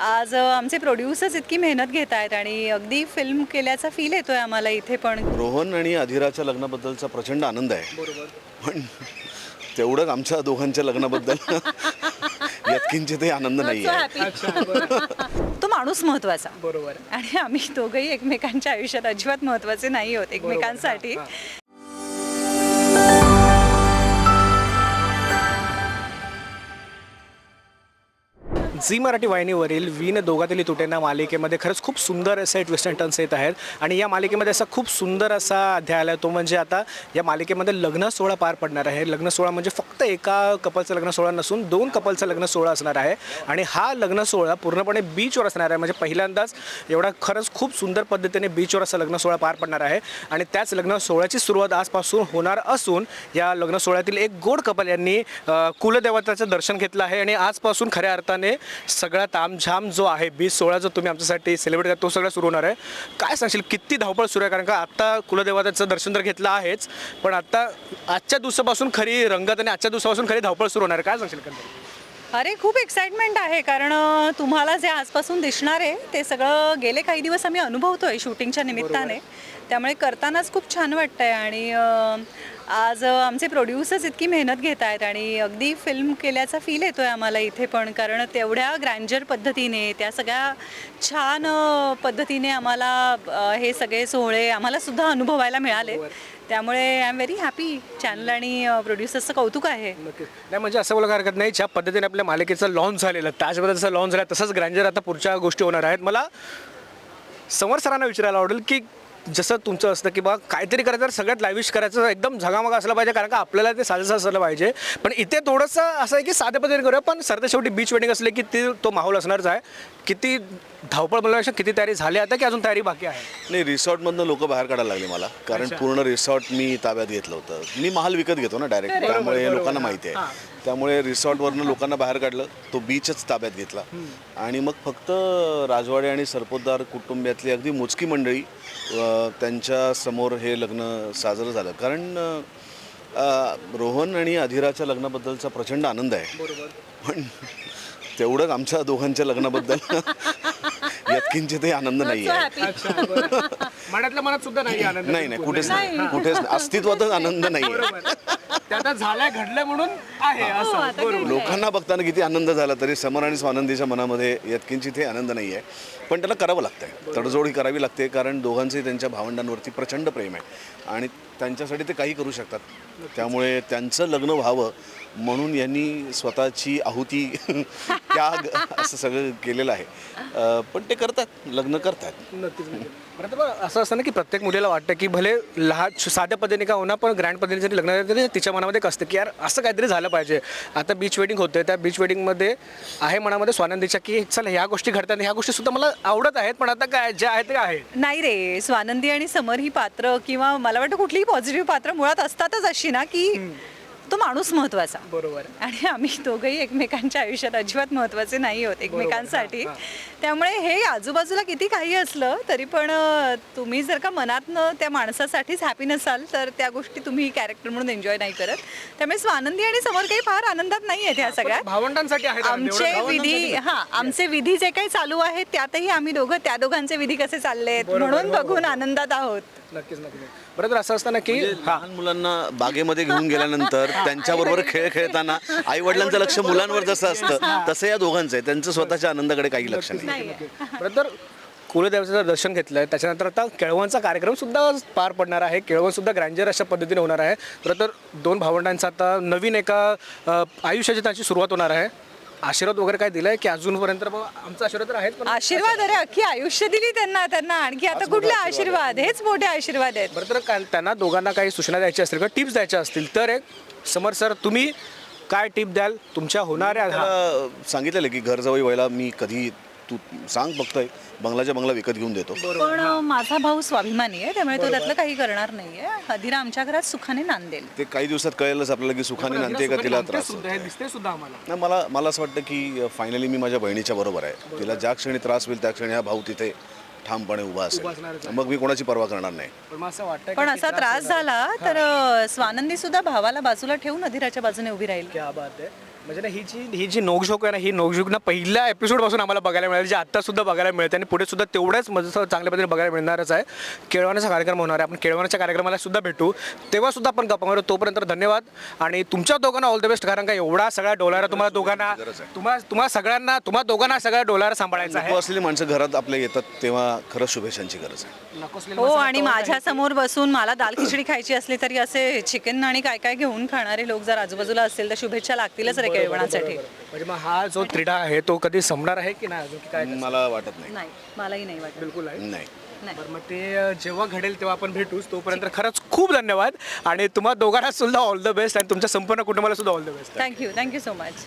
आज आमचे प्रोड्युसर्स इतकी मेहनत घेत आहेत आणि अगदी फिल्म केल्याचा फील येतोय आम्हाला इथे पण. रोहन आणि अधिराच्या लग्नाबद्दलचा प्रचंड आनंद आहे. पण तेवढंच आमच्या दोघांच्या लग्नाबद्दल यत्किंचितही आनंद नाही आहे तो माणूस महत्त्वाचा. बरोबर. आणि आम्ही दोघंही एकमेकांच्या आयुष्यात अजिबात महत्त्वाचे नाही होत एकमेकांसाठी. झी मराठी वाहिनीवरील वीन दोघातील तुटेना मालिकेमध्ये खरंच खूप सुंदर असे ट्विस्ट अँड टर्न्स येत आहेत. आणि या मालिकेमध्ये असा खूप सुंदर असा अध्याय आला आहे तो म्हणजे आता या मालिकेमध्ये लग्न सोहळा पार पडणार आहे. लग्न सोहळा म्हणजे फक्त एका कपलचा लग्न सोहळा नसून दोन कपलचा लग्न सोहळा असणार आहे. आणि हा लग्न सोहळा पूर्णपणे बीचवर असणार आहे. म्हणजे पहिल्यांदाच एवढा खरंच खूप सुंदर पद्धतीने बीचवर असा लग्न सोहळा पार पडणार आहे. आणि त्याच लग्न सोहळ्याची सुरुवात आजपासून होणार असून या लग्न सोहळ्यातील एक गोड कपल यांनी कुलदेवताचं दर्शन घेतलं आहे. आणि आजपासून खऱ्या अर्थाने सगळा तामझाम जो आहे बीस सोळा जो तुम्ही आमच्यासाठी सेलिब्रेट करा तो सगळा सुरू होणार आहे. काय सांगशील किती धावपळ सुरू आहे? कारण का आत्ता कुलदेवताचं दर्शन तर घेतलं आहेच पण आत्ता आजच्या दिवसापासून खरी रंगत आणि आजच्या दिवसापासून खरी धावपळ सुरू होणार आहे. काय सांगशील एकंदरीत? अरे खूप एक्साइटमेंट आहे कारण तुम्हाला जे आजपासून दिसणार आहे ते सगळं गेले काही दिवस आम्ही अनुभवतोय शूटिंगच्या निमित्ताने. त्यामुळे करतानाच खूप छान वाटतंय आणि आज आमचे प्रोड्युसर्स इतकी मेहनत घेत आहेत आणि अगदी फिल्म केल्याचा फील येतोय आम्हाला इथे पण कारण तेवढ्या ग्रँजर पद्धतीने त्या सगळ्या छान पद्धतीने आम्हाला हे सगळे सोहळे आम्हाला सुद्धा अनुभवायला मिळाले. त्यामुळे I am very happy channel आणि प्रोड्युसर्सचं कौतुक आहे. नक्कीच. नाही म्हणजे असं बोलायला हरकत नाही. ज्या पद्धतीने आपल्या मालिकेचं लॉन्च झालेलं त्याच्याबद्दल जसं लॉन्च झालं तसंच ग्रँजर आता पुढच्या गोष्टी होणार आहेत. मला समर सरांना विचारायला आवडेल की जसं तुमचं असतं की बा काहीतरी करायचं तर सगळ्यात लाविश करायचं एकदम झगामगा असलं पाहिजे कारण का आपल्याला ते साजेसं असलं पाहिजे. पण इथे थोडंसं असं आहे की साध्या पद्धतीने करूया पण सरते शेवटी बीच वेडिंग असले की ते तो माहोल असणारच आहे. किती धावपळ बोलण्यापेक्षा किती तयारी झाली आता की अजून तयारी बाकी आहे? नाही रिसॉर्टमधनं लोक बाहेर काढायला लागले मला. कारण पूर्ण रिसॉर्ट मी ताब्यात घेतलं होतं. मी महाल विकत घेतो ना डायरेक्ट त्यामुळे लोकांना माहिती आहे. त्यामुळे रिसॉर्टवरनं लोकांना बाहेर काढलं. तो बीचच ताब्यात घेतला. आणि मग फक्त राजवाडे आणि सरपोतदार कुटुंबियातली अगदी मोजकी मंडळी त्यांच्यासमोर हे लग्न साजरं झालं. कारण अ, रोहन आणि अधिराच्या लग्नाबद्दलचा प्रचंड आनंद आहे. पण तेवढंच आमच्या दोघांच्या लग्नाबद्दल यत्किंचितही आनंद नाही आहे मनातल्या मनात सुद्धा नाही आनंद नाही नाही कुठेच नाही. कुठेच नाही. अस्तित्वातच आनंद नाही आहे ते आता झालंय घडलंय म्हणून आहे असं. आता घडलंय. लोकांना बघताना किती आनंद झाला तरी समर आणि स्वानंदीच्या मनामध्ये यत्किंचित हे आनंद नाही आहे पण त्यांना करावं लागतंय. तडजोड ही करावी लागते कारण दोघांचंही त्यांच्या भावंडांवरती प्रचंड प्रेम आहे. आणि त्यांच्यासाठी ते काही करू शकतात. त्यामुळे त्यांचं लग्न व्हावं म्हणून यांनी स्वतःची आहुती त्याग असं सगळं केलेलं आहे. पण ते करतात लग्न करतात. नक्कीच. बरं असं असतं ना की प्रत्येक मुलीला वाटतं की भले लहान साध्या पद्धतीने का होणार पण ग्रँड पद्धतीने जरी लग्न झालं तरी तिच्या मनामध्ये एक असतं की यार असं काहीतरी झालं पाहिजे. आता बीच वेडिंग होते त्या बीच वेडिंगमध्ये आहे मनामध्ये स्वानंदीच्या की चल ह्या गोष्टी घडतात ह्या गोष्टी सुद्धा मला आवडत आहेत पण आता काय जे आहे ते आहे नाही रे स्वानंदी आणि समर ही पात्र किंवा मला वाटतं कुठलीही पॉझिटिव्ह पात्र मुळात असतातच अशी ना की तो माणूस महत्त्वाचा. बरोबर. आणि आम्ही दोघंही एकमेकांच्या आयुष्यात अजिबात महत्त्वाचे नाही होत एकमेकांसाठी. त्यामुळे हे आजूबाजूला किती काही असलं तरी पण अं, तुम्ही जर का मनातनं त्या माणसासाठीच हॅपी नसाल तर त्या गोष्टी तुम्ही कॅरेक्टर म्हणून एन्जॉय नाही करत. त्यामुळे स्वानंदी आणि समोर काही फार आनंदात नाही आहेत ह्या सगळ्यात भावंडांसाठी आहेत आनंद. एवढं आमचे भावंडांसाठी विधी हा आमचे विधी जे काही चालू आहेत त्यातही आम्ही दोघं त्या दोघांचे विधी कसे चालले आहेत म्हणून बघून आनंदात आहोत. नक्कीच नक्कीच. बरं तर असं असतं ना की म्हणजे लहान मुलांना बागेमध्ये घेऊन गेल्यानंतर त्यांच्याबरोबर खेळ खेळताना आई वडिलांचं लक्ष मुलांवर जसं असतं तसं या दोघांचं आहे. त्यांचं स्वतःच्या आनंदाकडे काही लक्ष नाही. बरं तर कुलदेवतेचं दर्शन घेतलंय. त्याच्यानंतर आता केळवणचा कार्यक्रम सुद्धा पार पडणार आहे. केळवण सुद्धा ग्रँजर अशा पद्धतीने होणार आहे. तर दोन भावंडांचा आता नवीन एका आयुष्याची त्यांची सुरुवात होणार आहे. आशीर्वाद वगैरे काय दिलाय की अजूनपर्यंत बाबा आमचा आशीर्वाद तर आहेत पण आशीर्वाद अरे अख्खी आयुष्य दिली त्यांना त्यांना आणखी आता कुठले आशीर्वाद हेच मोठे आशीर्वाद आहेत. बरं तर त्यांना दोघांना काही सूचना द्यायच्या असतील किंवा टिप्स द्यायच्या असतील तर एक समर सर तुम्ही काय टिप द्याल? तुमच्या होणाऱ्या हा, त्याला सांगितलेलं की घर जवळ व्हायला मी कधी तू सांग बघतोय. बंगलाच्या बंगला विकत घेऊन देतो. पण माझा भाऊ स्वाभिमानी आहे त्यामुळे तो त्यातलं काही करणार नाहीये. हदिरा आमच्या घरात सुखाने नांदेल. ते काही दिवसात कळेलच आपल्याला की सुखाने नांदते का तिला त्रास होतो. सुद्धा हे दिसते सुद्धा आम्हाला. नाही मला मला असं वाटतं की फायनली मी माझ्या बहिणीच्या बरोबर आहे. तिला ज्या क्षणी त्रास होईल त्या क्षणी हा भाऊ तिथे ठामपणे उभा असेल. मग मी कोणाची पर्वा करणार नाही. पण असं वाटतं पण असा त्रास झाला? तर स्वानंदी सुद्धा भावाला बाजूला ठेवून अधिराच्या बाजूने उभी राहील. क्या बात आहे. म्हणजे ना ही जी ही जी नोकझोक आहे ना ही नोकझोक ना पहिल्या एपिसोडपासून आम्हाला बघायला मिळाली जी आत्ता सुद्धा बघायला मिळते आणि पुढे सुद्धा तेवढ्याच मजेत चांगल्या पद्धतीने बघायला मिळणारच आहे. केळवणाचा कार्यक्रम होणार आहे. आपण केळवणाच्या कार्यक्रमाला सुद्धा भेटू. तेव्हा सुद्धा आपण गप्पा मारू. तोपर्यंत धन्यवाद. आणि तुमच्या दोघांना ऑल द बेस्ट कारण का एवढा सगळा डोलारा तुम्हाला दोघांना तुम्हाला तुम्हाला सगळ्यांना तुम्हाला दोघांना सगळा डोलारा सांभाळायचा आहे. असलेली माणसं घरात आपल्या येतात तेव्हा खरंच शुभेच्छांची गरज आहे. हो आणि माझ्यासमोर बसून मला दाल खिचडी खायची असली तरी असे चिकन आणि काय काय घेऊन खाणारे लोक जर आजूबाजूला असतील तर शुभेच्छा लागतीलच रे केळवणासाठी म्हणजे मग हा जो त्रिडा आहे तो कधी संपणार आहे की नाही? अजून की काय मला वाटत नाही. नाही मलाही नाही वाटत. बिलकुल आहे? नाही. नाही. बरं मग ते जेव्हा घडेल तेव्हा आपण भेटूच. तोपर्यंत खरंच खूप धन्यवाद. आणि तुम्हा दोघांना सुद्धा ऑल द बेस्ट आणि तुमच्या संपूर्ण कुटुंबाला सुद्धा all the best thank you thank you so much